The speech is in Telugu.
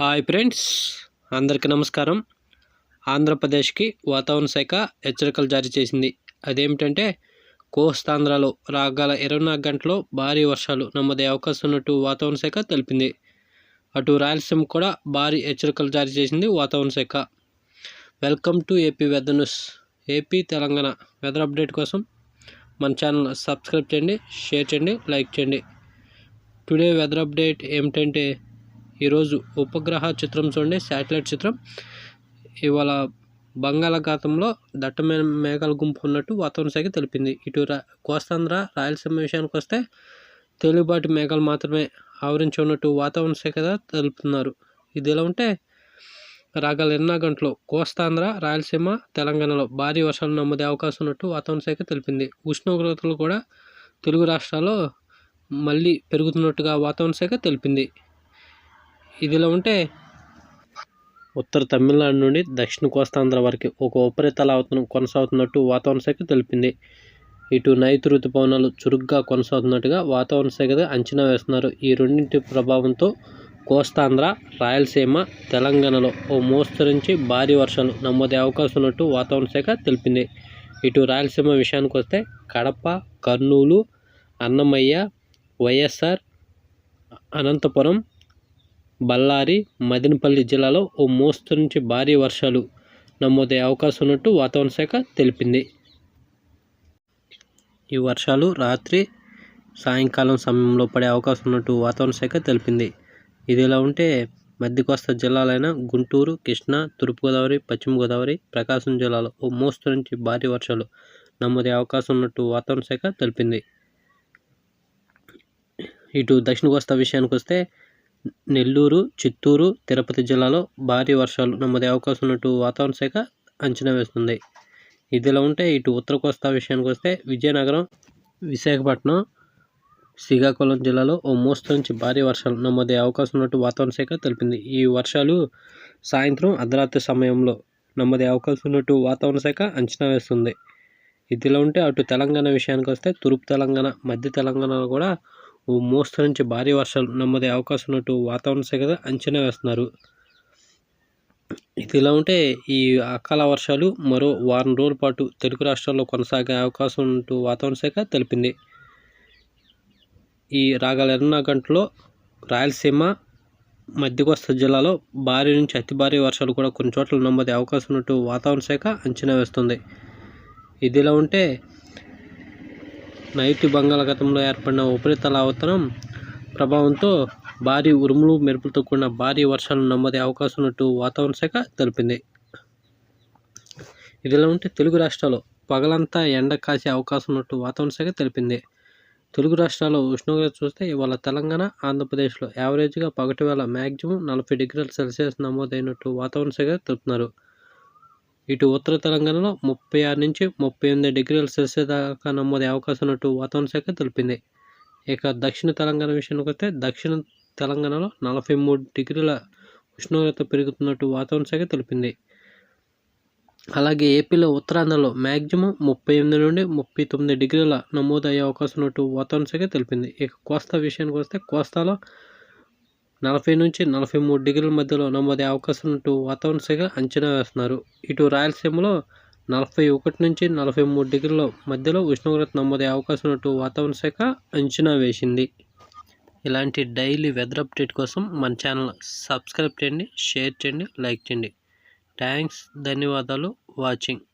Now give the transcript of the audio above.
హాయ్ ఫ్రెండ్స్ అందరికీ నమస్కారం. ఆంధ్రప్రదేశ్కి వాతావరణ శాఖ హెచ్చరికలు జారీ చేసింది. అదేమిటంటే కోస్తాంధ్రలో రాగల ఇరవై నాలుగు గంటల్లో భారీ వర్షాలు నమ్మదే అవకాశం ఉన్నట్టు వాతావరణ శాఖ తెలిపింది. అటు రాయలసీమ కూడా భారీ హెచ్చరికలు జారీ చేసింది వాతావరణ శాఖ. Welcome to AP weather news. AP Telangana weather update కోసం మన ఛానల్ సబ్స్క్రైబ్ చేయండి షేర్ చేయండి లైక్ చేయండి. టుడే వెదర్ అప్డేట్ ఏమిటంటే ఈరోజు ఉపగ్రహ చిత్రం చూడండి శాటిలైట్ చిత్రం. ఇవాళ బంగాళాఖాతంలో దట్టమైన మేఘాల గుంపు ఉన్నట్టు వాతావరణ శాఖ తెలిపింది. ఇటు రా కోస్తాంధ్ర రాయలసీమ విషయానికి వస్తే తేలిపాటి మేఘాలు మాత్రమే ఆవరించి ఉన్నట్టు వాతావరణ శాఖ తెలుపుతున్నారు. ఇది ఎలా ఉంటే రాగల ఎన్నో గంటలు కోస్తాంధ్ర రాయలసీమ తెలంగాణలో భారీ వర్షాలు నమ్మదే అవకాశం ఉన్నట్టు వాతావరణ శాఖ తెలిపింది. ఉష్ణోగ్రతలు కూడా తెలుగు రాష్ట్రాల్లో మళ్ళీ పెరుగుతున్నట్టుగా వాతావరణ శాఖ తెలిపింది. ఇదిలా ఉంటే ఉత్తర తమిళనాడు నుండి దక్షిణ కోస్తాంధ్ర వరకు ఒక ఉపరితల అవతనం కొనసాగుతున్నట్టు వాతావరణ శాఖ తెలిపింది. ఇటు నైరుతి ఋతుపవనాలు చురుగ్గా కొనసాగుతున్నట్టుగా వాతావరణ శాఖ అంచనా వేస్తున్నారు. ఈ రెండింటి ప్రభావంతో కోస్తాంధ్ర రాయలసీమ తెలంగాణలో ఓ మోస్తరు నుంచి భారీ వర్షాలు నమోదే అవకాశం ఉన్నట్టు వాతావరణ శాఖ తెలిపింది. ఇటు రాయలసీమ విషయానికి వస్తే కడప కర్నూలు అన్నమయ్య వైఎస్ఆర్ అనంతపురం బళ్ళారి మదినపల్లి జిల్లాలో ఓ మోస్తరు నుంచి భారీ వర్షాలు నమోదయ్యే అవకాశం ఉన్నట్టు వాతావరణ శాఖ తెలిపింది. ఈ వర్షాలు రాత్రి సాయంకాలం సమయంలో పడే అవకాశం ఉన్నట్టు వాతావరణ శాఖ తెలిపింది. ఇదిలా ఉంటే మధ్య కోస్తా జిల్లాలైన గుంటూరు కృష్ణా తూర్పుగోదావరి పశ్చిమ గోదావరి ప్రకాశం జిల్లాలో ఓ మోస్తరు నుంచి భారీ వర్షాలు నమోదయ్యే అవకాశం ఉన్నట్టు వాతావరణ శాఖ తెలిపింది. ఇటు దక్షిణ కోస్తా విషయానికి వస్తే నెల్లూరు చిత్తూరు తిరుపతి జిల్లాలో భారీ వర్షాలు నమోదే అవకాశం ఉన్నట్టు వాతావరణ శాఖ అంచనా వేస్తుంది. ఇదిలా ఉంటే ఇటు ఉత్తర కోస్తా విషయానికి వస్తే విజయనగరం విశాఖపట్నం శ్రీకాకుళం జిల్లాలో ఓ మోస్తరు నుంచి భారీ వర్షాలు నమోదే అవకాశం ఉన్నట్టు వాతావరణ శాఖ తెలిపింది. ఈ వర్షాలు సాయంత్రం అర్ధరాత్రి సమయంలో నమోదే అవకాశం ఉన్నట్టు వాతావరణ శాఖ అంచనా వేస్తుంది. ఇదిలా ఉంటే అటు తెలంగాణ విషయానికి వస్తే తూర్పు తెలంగాణ మధ్య తెలంగాణలో కూడా ఓ మోస్తరు నుంచి భారీ వర్షాలు నమ్మదే అవకాశం ఉన్నట్టు వాతావరణ శాఖ అంచనా వేస్తున్నారు. ఇది ఇలా ఉంటే ఈ అకాల వర్షాలు మరో వారం రోజుల పాటు తెలుగు రాష్ట్రాల్లో కొనసాగే అవకాశం ఉన్నట్టు వాతావరణ శాఖ తెలిపింది. ఈ రాగల ఇరవై గంటల్లో రాయలసీమ మధ్య కోస్తా జిల్లాలో భారీ నుంచి అతి భారీ వర్షాలు కూడా కొన్ని చోట్ల నమ్మదే అవకాశం ఉన్నట్టు వాతావరణ శాఖ అంచనా వేస్తుంది. ఇదిలా ఉంటే నైరుతి బంగాళాఖాతంలో ఏర్పడిన ఉపరితల అవతరం ప్రభావంతో భారీ ఉరుములు మెరుపులతో కూడిన భారీ వర్షాలు నమోదే అవకాశం ఉన్నట్టు వాతావరణ శాఖ తెలిపింది. ఇదిలా ఉంటే తెలుగు రాష్ట్రాల్లో పగలంతా ఎండ కాసే అవకాశం ఉన్నట్టు వాతావరణ శాఖ తెలిపింది. తెలుగు రాష్ట్రాల్లో ఉష్ణోగ్రత చూస్తే ఇవాళ తెలంగాణ ఆంధ్రప్రదేశ్లో యావరేజ్గా పగటి వేళ మ్యాక్సిమం నలభై డిగ్రీల సెల్సియస్ నమోదైనట్టు వాతావరణ శాఖ తెలుపుతున్నారు. ఇటు ఉత్తర తెలంగాణలో ముప్పై ఆరు నుంచి ముప్పై ఎనిమిది డిగ్రీల సెల్సియస్ దాకా నమోదే అవకాశం ఉన్నట్టు వాతావరణ శాఖ తెలిపింది. ఇక దక్షిణ తెలంగాణ విషయానికి వస్తే దక్షిణ తెలంగాణలో నలభై మూడు డిగ్రీల ఉష్ణోగ్రత పెరుగుతున్నట్టు వాతావరణ శాఖ తెలిపింది. అలాగే ఏపీలో ఉత్తరాంధ్రలో మ్యాక్సిమం ముప్పై ఎనిమిది నుండి ముప్పై తొమ్మిది డిగ్రీల నమోదయ్యే అవకాశం ఉన్నట్టు వాతావరణ శాఖ తెలిపింది. ఇక కోస్తా విషయానికి వస్తే కోస్తాలో నలభై నుంచి నలభై మూడు డిగ్రీల మధ్యలో నమోదే అవకాశం ఉన్నట్టు వాతావరణ శాఖ అంచనా వేస్తున్నారు. ఇటు రాయలసీమలో నలభై ఒకటి నుంచి నలభై మూడు డిగ్రీల మధ్యలో ఉష్ణోగ్రత నమోదే అవకాశం ఉన్నట్టు వాతావరణ శాఖ అంచనా వేసింది. ఇలాంటి డైలీ వెదర్ అప్డేట్ కోసం మన ఛానల్ సబ్స్క్రైబ్ చేయండి షేర్ చేయండి లైక్ చేయండి. థ్యాంక్స్ ధన్యవాదాలు వాచింగ్.